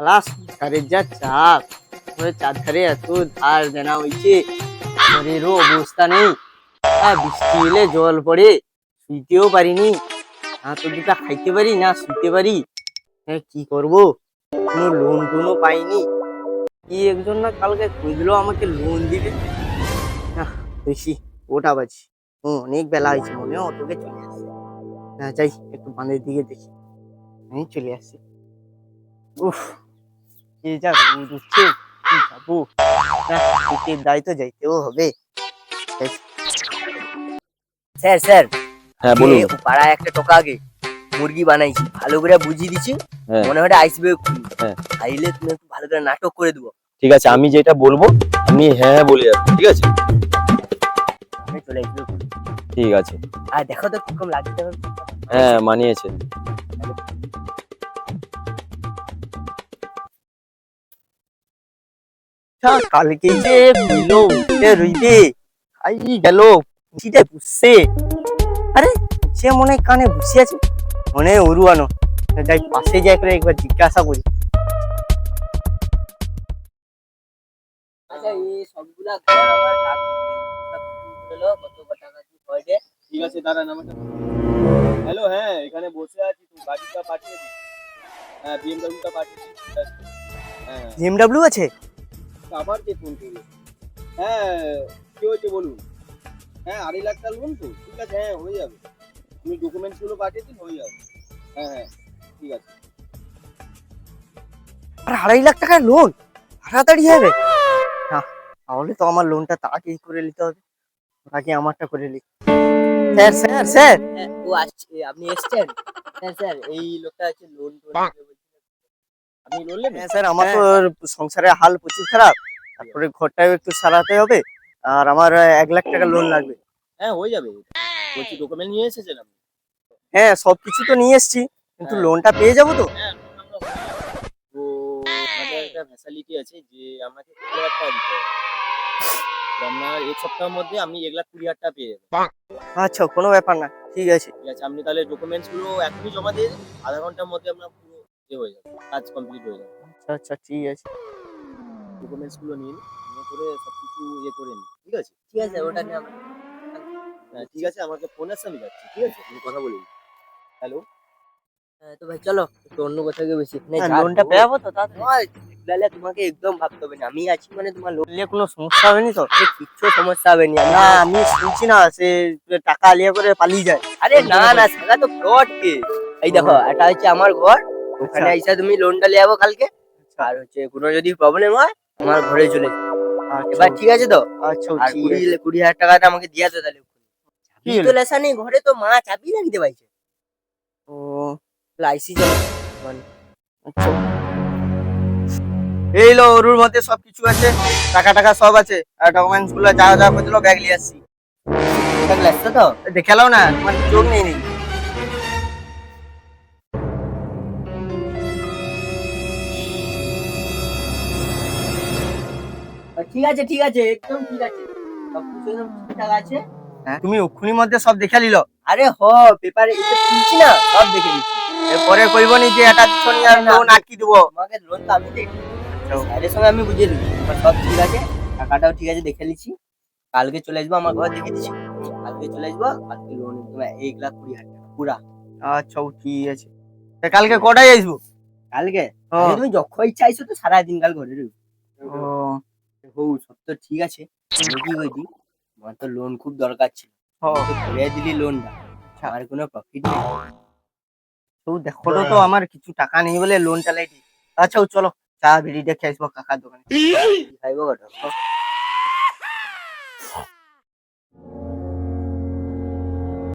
শালা সংসারের যা চাপ, ওই চারধারে এত ধার দেনা হয়েছে শরীরও অবস্থা নেই। আর বৃষ্টি এলে জল পড়ে, শুইতেও পারিনি। না তো দুটা খাইতে পারি, না শুইতে পারি। হ্যাঁ কি করব? কোনো লোন টোনও পাইনি। কি একজন না কালকে খুঁজলো আমাকে লোন দিবে। বেশি ওটা বাজি। ও, অনেক বেলা হয়েছে, মনে হয় অটোকে চলে আসছে। না, যাই, একটু বাঁধের দিকে দেখি। আমি চলে আসছি। উফ। যা রোদ উঠছে কি যাব? না শীতের দায় তো যাইতেও হবে। স্যার স্যার হ্যাঁ বলুন। পাড়ায় একটা টোকা আগে মুরগি বানাইছি ভালো করে বুঝিয়ে দিছি। হ্যাঁ। মনে হয় আইসবে হ্যাঁ। খাইলে তুমি একটু ভালো করে নাটক করে দেবো। ঠিক আছে আমি যেটা বলব আমি হ্যাঁ হ্যাঁ বলে যাব ঠিক আছে? চলে আসব। ঠিক আছে। আর দেখো তো কীরকম লাগছে। হ্যাঁ মানিয়েছে। আচ্ছা, কালকে যে উঠে রইবে খাই গেল পুঁছিটা বুঝছে আরে সে মনে কানে বসে আছে মনে অরুয়ানো যাই পাশে যাই করে একবার জিজ্ঞাসা করি। আচ্ছা এই সবগুলা ঠিক আছে দাঁড়ান আমাকে। হ্যালো হ্যাঁ এখানে বসে আছি তুই গাড়িটা পাঠিয়ে দিস হ্যাঁ বিএমডব্লিউটা পাঠিয়ে দিস হ্যাঁ জিএমডব্লিউ আছে? আবার কে ফোন করবে হ্যাঁ কি হয়েছে বলুন? হ্যাঁ আড়াই লাখ টাকা লোন তো। ঠিক আছে হ্যাঁ হয়ে যাবে। আপনি ডকুমেন্টসগুলো পাঠিয়ে দিন হয়ে যাবে। হ্যাঁ হ্যাঁ ঠিক আছে। আর আড়াই লাখ টাকার লোন তাড়াতাড়ি হবে? না তাহলে তো আমার লোনটা তাড়াতাড়ি করে নিতে হবে। আগে আমারটা করে নি স্যার স্যার স্যার! ও আসছে আপনি এসছেন? স্যার স্যার এই লোকটা আছে লোন আপনি লোন হ্যাঁ স্যার আমার তো সংসারের হাল প্রচুর খারাপ। তারপরে ঘরটাও একটু সারাতে হবে আর আমার এক লাখ টাকা লোন লাগবে। হ্যাঁ হয়ে যাবে। বলছি ডকুমেন্ট নিয়ে এসেছেন আপনি? হ্যাঁ সবকিছু তো নিয়ে এসেছি কিন্তু হ্যাঁ। লোনটা পেয়ে যাব তো? হ্যাঁ। তো আমাদের একটা ফ্যাসিলিটি আছে যে আপনাকে কুড়ি হাজার টাকা দিতে হবে। তো আপনার এক সপ্তাহের মধ্যে আপনি এক লাখ কুড়ি হাজার টাকা পেয়ে যাবেন আচ্ছা কোনো ব্যাপার না ঠিক আছে। ঠিক আছে আপনি তাহলে ডকুমেন্টসগুলো এখনই জমা দিয়ে দিন। আধা ঘণ্টার মধ্যে আপনার পুরো ইয়ে হয়ে যাবে কাজ কমপ্লিট হয়ে যাবে। আচ্ছা আচ্ছা ঠিক আছে। ডকুমেন্টসগুলো নিন নিয়ে করে সবকিছু ইয়ে করে নিন ঠিক আছে? ঠিক আছে ওটা নিয়ে আমরা হ্যাঁ ঠিক আছে আমাকে ফোন আসছে আমি যাচ্ছি ঠিক আছে? আমি কথা বলি হ্যালো হ্যাঁ, তো ভাই চলো একটু অন্য কোথাও গিয়ে বেশি হ্যাঁ, লোনটা লোনটা পেয়ে যাব তো তাহলে তোমাকে একদম ভাবতে হবে না আমি আছি মানে তোমার লোন নিয়ে কোনো সমস্যা হবে নি তো? কিচ্ছু সমস্যা হবে নি না আমি শুনছি না সে টাকা আলিয়া করে পালিয়ে যায়। আরে না না সেটা তো ফ্রড কে এই দেখো এটা হচ্ছে আমার ঘর ওখানে আইসা তুমি লোনটা লিয়ে যাব কালকে। আর হচ্ছে কোনো যদি প্রবলেম হয় আমার ঘরে চলে যাও। এবার ঠিক আছে তো? আচ্ছা আর কুড়ি কুড়ি হাজার টাকাটা আমাকে দিয়া তো তাহলে তো লেসা নেই ঘরে তো মা চাবি রাখতে পারছে ও। যাবে আচ্ছা। এই লো ওরুর মধ্যে সবকিছু আছে। টাকা টাকা সব আছে। আর ডকুমেন্টসগুলো যা যা করছিল ব্যাগ নিয়ে আসছি। তো? দেখালাও না তোমার চোখ নেই নেই ঠিক আছে ঠিক আছে একদম ঠিক আছে। সবকিছু একদম ঠিকঠাক আছে। তুমি ওক্ষুনির মধ্যে সব দেখে নিল? আরে হ পেপারে না সব দেখে নিচ্ছি। এরপরে কইব নি যে এটা দিচ্ছ নি আর লোন আটকি দিব। তোমাকে লোন তো আমি দেখি স্যারের সঙ্গে আমি বুঝিয়ে দিচ্ছি। সব ঠিক আছে টাকাটাও ঠিক আছে দেখে নিচ্ছি। কালকে চলে আসব আমার ঘর দেখে দিচ্ছি। কালকে চলে আসব কালকে লোন তোমার এক লাখ কুড়ি হাজার টাকা পুরা। আচ্ছা ঠিক আছে। কালকে কটায় আসব? কালকে? তুমি যখন ইচ্ছা আইসো তো সারাদিন কাল ঘরে রইব। ও। সব তো ঠিক আছে বুঝি কি কইছি আমার তো লোন খুব দরকার ছিল। ঘুরে দিলি লোনটা আমার কোনো প্রফিট নেই। তো দেখো তো আমার কিছু টাকা নেই বলে লোন চালাইছি আচ্ছা ও চলো। চা বিড়ি দেখে আসব কাকার দোকানে। খাইবো